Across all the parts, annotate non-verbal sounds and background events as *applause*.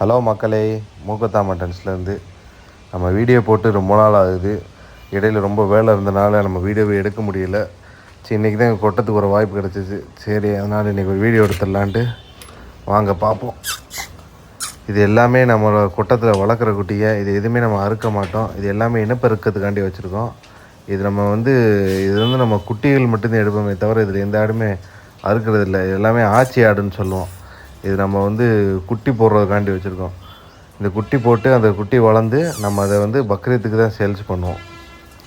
Hello மக்களே மூக்கத்தா மட்டன்ஸ்லேருந்து நம்ம video போட்டு ரொம்ப நாள் ஆகுது. இடையில ரொம்ப வேலை இருந்தனால நம்ம வீடியோவை எடுக்க முடியல. சரி இன்றைக்கி தான் எங்கள் கொட்டத்துக்கு ஒரு வாய்ப்பு கிடச்சிச்சு. சரி அதனால் இன்றைக்கி ஒரு வீடியோ எடுத்துடலான்ட்டு வாங்க பார்ப்போம் இது எல்லாமே நம்மளோட கொட்டத்தில் வளர்க்குற குட்டியை இது எதுவுமே நம்ம அறுக்க மாட்டோம். இது எல்லாமே இனப்பெருக்கத்துக்காண்டி வச்சுருக்கோம். இது நம்ம வந்து இது வந்து நம்ம குட்டிகள் மட்டும்தான் எடுப்போமே தவிர இதில் எந்த ஆடுமே அறுக்கிறது இல்லை இது எல்லாமே ஆச்சி ஆடுன்னு சொல்லுவோம். இது நம்ம வந்து குட்டி போடுறதுக்காண்டி வச்சுருக்கோம். இந்த குட்டி போட்டு அந்த குட்டி வளர்ந்து நம்ம அதை வந்து பக்ரீத்துக்கு தான் சேல்ஸ் பண்ணுவோம்.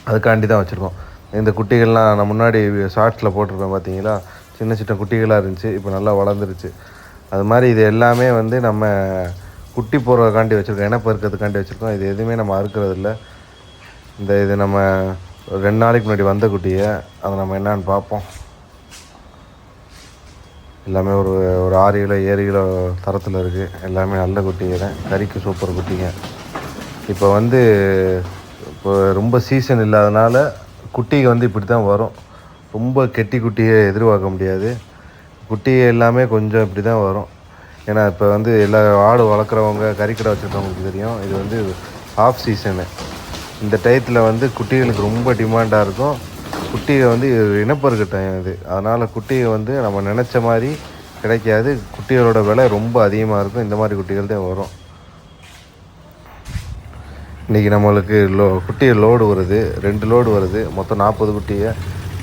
அதுக்காண்டி தான் வச்சுருக்கோம். இந்த குட்டிகள்லாம் நான் முன்னாடி ஷார்ட்ஸில் போட்டிருப்பேன் பார்த்தீங்களா சின்ன சின்ன குட்டிகளாக இருந்துச்சு இப்போ நல்லா வளர்ந்துருச்சு. அது மாதிரி இது எல்லாமே வந்து நம்ம குட்டி போடுறதுக்காண்டி வச்சுருக்கோம். இனப்பெருக்கிறதுக்காண்டி வச்சுருக்கோம். இது எதுவுமே நம்ம அறுக்கிறது இல்லை இந்த இது நம்ம ஒரு ரெண்டு நாளைக்கு முன்னாடி வந்த குட்டியை அதை நம்ம என்னான்னு பார்ப்போம். எல்லாமே ஒரு ஒரு ஆறு கிலோ ஏழு கிலோ தரத்தில் இருக்குது எல்லாமே நல்ல குட்டிங்க தான். கறிக்கு சூப்பர் குட்டிங்க. இப்போ வந்து இப்போ ரொம்ப சீசன் இல்லாதனால குட்டிக்கு வந்து இப்படி தான் வரும். ரொம்ப கெட்டி குட்டியை எதிர்பார்க்க முடியாது. குட்டியை எல்லாமே கொஞ்சம் இப்படி தான் வரும். ஏன்னா இப்போ வந்து எல்லா ஆடு வளர்க்குறவங்க கறிக்கடை வச்சுருக்கவங்களுக்கு தெரியும். இது வந்து ஆஃப் சீசனு இந்த டயத்தில் வந்து குட்டிகளுக்கு ரொம்ப டிமாண்டாக இருக்கும். குட்டியை வந்து இனப்பெருக்க டைம் இது. அதனால் குட்டியை வந்து நம்ம நினச்ச மாதிரி கிடைக்காது. குட்டிகளோட விலை ரொம்ப அதிகமாக இருக்கும். இந்த மாதிரி குட்டிகள் தான் வரும். இன்றைக்கி நம்மளுக்கு லோ குட்டி லோடு வருது. ரெண்டு லோடு வருது. மொத்தம் நாற்பது குட்டியை.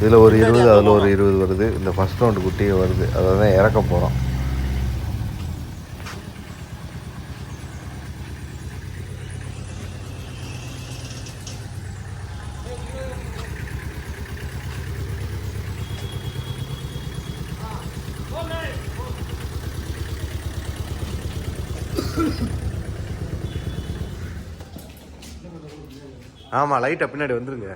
இதில் ஒரு இருபது அதில் ஒரு இருபது வருது. இந்த ஃபஸ்ட் ரவுண்டு குட்டியை வருது. அதை தான் இறக்க போகிறோம் ஆமாம் லைட்டாக பின்னாடி வந்துருங்க.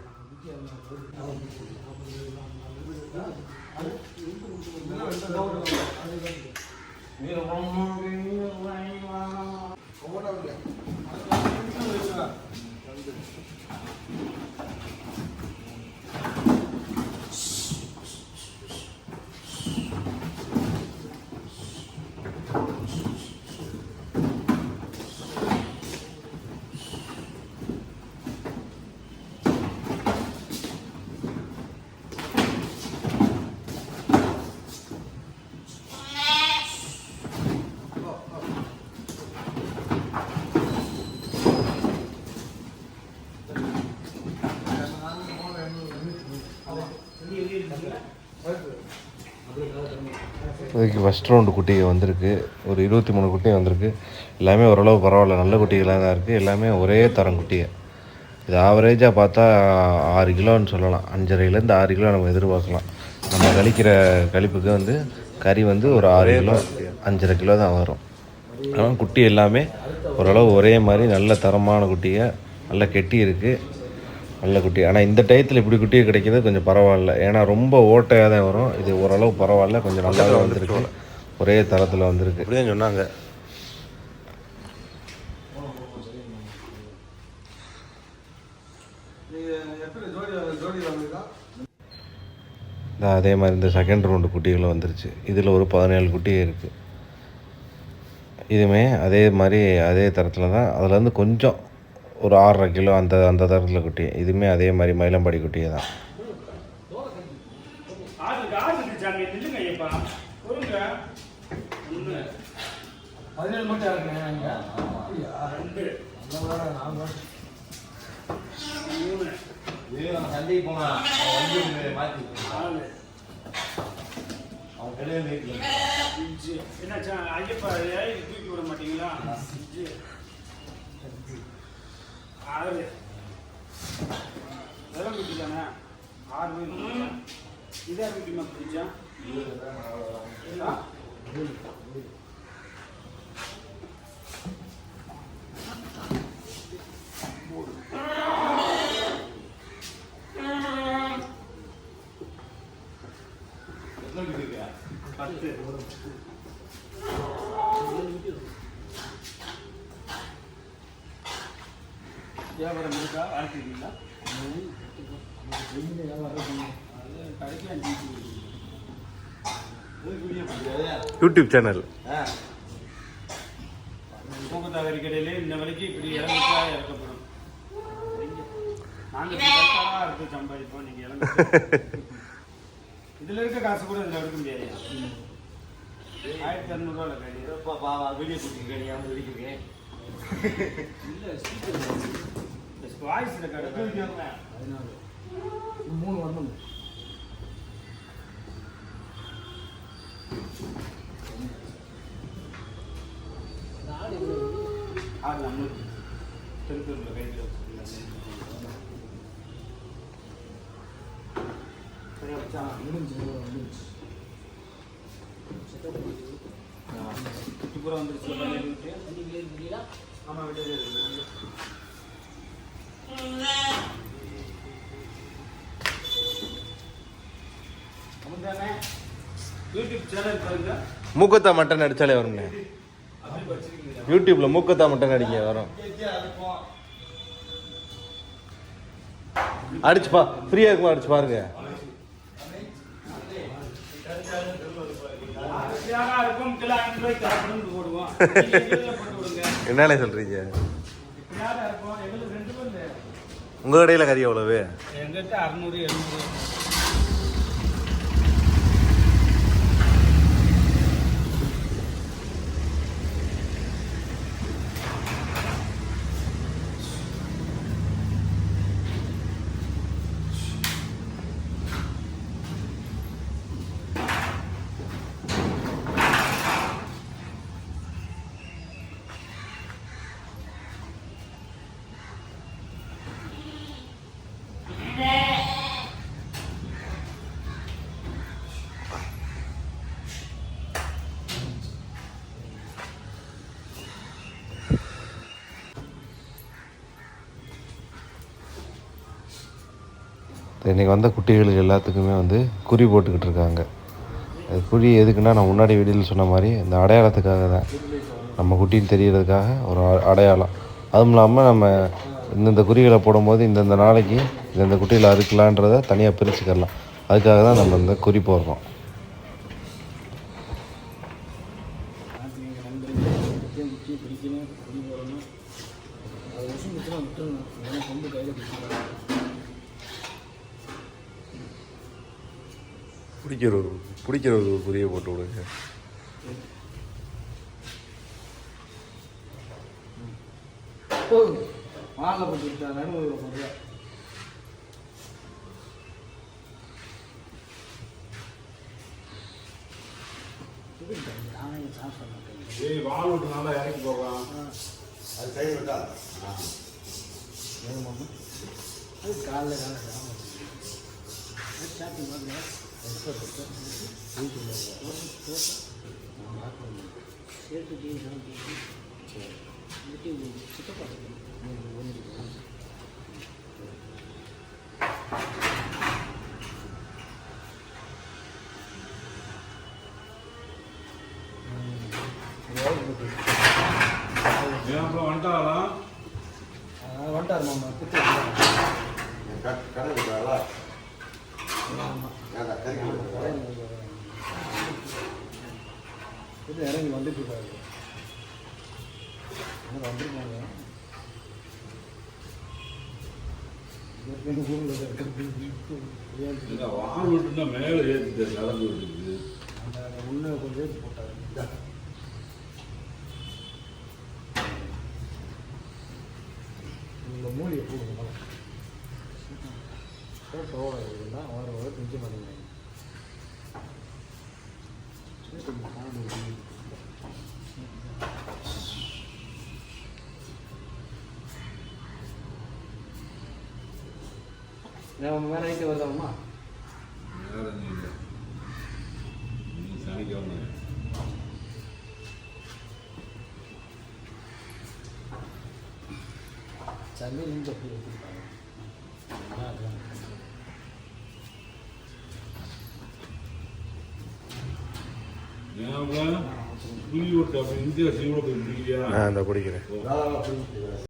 இதுக்கு ஃபஸ்ட் ரவுண்டு குட்டிகள் வந்திருக்கு. ஒரு இருபத்தி மூணு குட்டிகள் வந்திருக்கு. எல்லாமே ஓரளவு பரவாயில்ல. நல்ல குட்டிகளாக தான் இருக்குது எல்லாமே ஒரே தரம் குட்டிகள் இது ஆவரேஜாக பார்த்தா ஆறு கிலோன்னு சொல்லலாம். அஞ்சரைலேருந்து ஆறு கிலோ நம்ம எதிர்பார்க்கலாம். நம்ம கழிக்கிற கழிப்புக்கு வந்து கறி வந்து ஒரு ஆறு கிலோ அஞ்சரை கிலோ தான் வரும். ஆனால் குட்டி எல்லாமே ஓரளவு ஒரே மாதிரி நல்ல தரமான குட்டியை நல்ல கெட்டி இருக்குது நல்ல குட்டி. ஆனால் இந்த டயத்தில் இப்படி குட்டி கிடைக்கிறது கொஞ்சம் பரவாயில்ல. ஏன்னா ரொம்ப ஓட்டையாக தான் வரும். இது ஓரளவு பரவாயில்ல. கொஞ்சம் நல்லாவே வந்திருக்கு. ஒரே தரத்தில் வந்திருக்கு. இப்படிதான் சொன்னாங்க. அதே மாதிரி இந்த செகண்ட் ரவுண்டு குட்டிகளும் வந்துருச்சு. இதில் ஒரு பதினேழு குட்டி இருக்குது இதுவுமே அதே மாதிரி அதே தரத்தில் தான். அதில் வந்து கொஞ்சம் ஒரு ஆறரை கிலோ அந்த அந்த தரத்தில் குட்டி. இதுவுமே அதே மாதிரி மயிலம்பாடி குட்டியே தான். ஐயப்பா என்னாச்சா ஐயப்பா தூக்கி விட மாட்டீங்களா? ஆறு. வெறும் குட்டி தானே ஆறு பேர் இதே? பத்து. வியாபாரம் இருக்கா? கடைக்கு யூடியூப் சேனல். மூக்கத்தாவரி கடையிலே இந்த விலைக்கு இப்படி இறங்கிட்டா இறக்கப்படும். நாங்கள் எடுத்து சம்பாதிப்போம் நீங்கள் இறங்க இதில் இருக்க காசு கூட இதில் எடுக்க முடியாது. ஆயிரத்தி இரநூறுவா கடி வீடியோ ஷூட்டிங் கிடையாது வெடிக்கிறேன் வாய்ஸில் கடை பதினாலு மூணு வரணும் ஆறு நம்ம திருப்பூரில் கையில் முடிஞ்சு முடிஞ்சு சுற்றுப்புறம் வந்துருச்சு. ஆமாம் விட்டு அமுதானே யூடியூப் சேனல் பாருங்க மூக்கத்தா மட்டன் அடிச்சாலே வருங்க யூடியூப்ல மூக்கத்தா மட்டன் அடிக்க வரும். அடிச்சு பா ஃப்ரீயா இருக்குமா அடிச்சு பாருங்க. *laughs* என்னண்ணே சொல்றீங்க யாரா இருக்கும் எங்களுக்கு ரெண்டு பேர் இல்லை. உங்க கடையில கறி எவ்வளவு? இன்றைக்கி வந்த குட்டிகளுக்கு எல்லாத்துக்குமே வந்து குறி போட்டுக்கிட்டு இருக்காங்க. அது குறி எதுக்குன்னா நான் முன்னாடி வீடியோவில் சொன்ன மாதிரி இந்த அடையாளத்துக்காக தான். நம்ம குட்டின்னு தெரிகிறதுக்காக ஒரு அ- அடையாளம். அதுவும் இல்லாமல் நம்ம இந்தந்த குறிகளை போடும்போது இந்தந்த நாளைக்கு இந்தந்த குட்டியில் அறுக்கலான்றதை தனியாக பிரிச்சுக்கலாம் அதுக்காக தான் நம்ம இந்த குறி போடுறோம். பிடிக்கிற ஒரு பிடிக்கிற ஒரு குறியை போட்டு விடுங்க மாலை போட்டு விட்டா நடுவில் சாப்பிட ஏய் வால் விட்டு நல்லா இறக்கி போகலாம் அது கை விட்டா? அது காலைல காலைல ஏன் அப்புறம் வந்துட்டாலாம் வந்துட்டார் மாமா. குத்து கடை விட்டாளா ஏன்டா கறி இது இறங்கி வந்துட்டு இருக்காரு. வந்திருக்காங்க விட்டுனா மேலே ஏற்றி கலந்து விட்டுருக்குது அந்த உள்ள கொஞ்சம் ஏற்றி போட்டாரு. வேற நைட்டு வருதாம்மா வேற நீ இல்லை நீ சனிக்கிழமை சந்தை இந்த வச்சுருப்பாங்க இந்த பிடிக்கிறேன் வேலை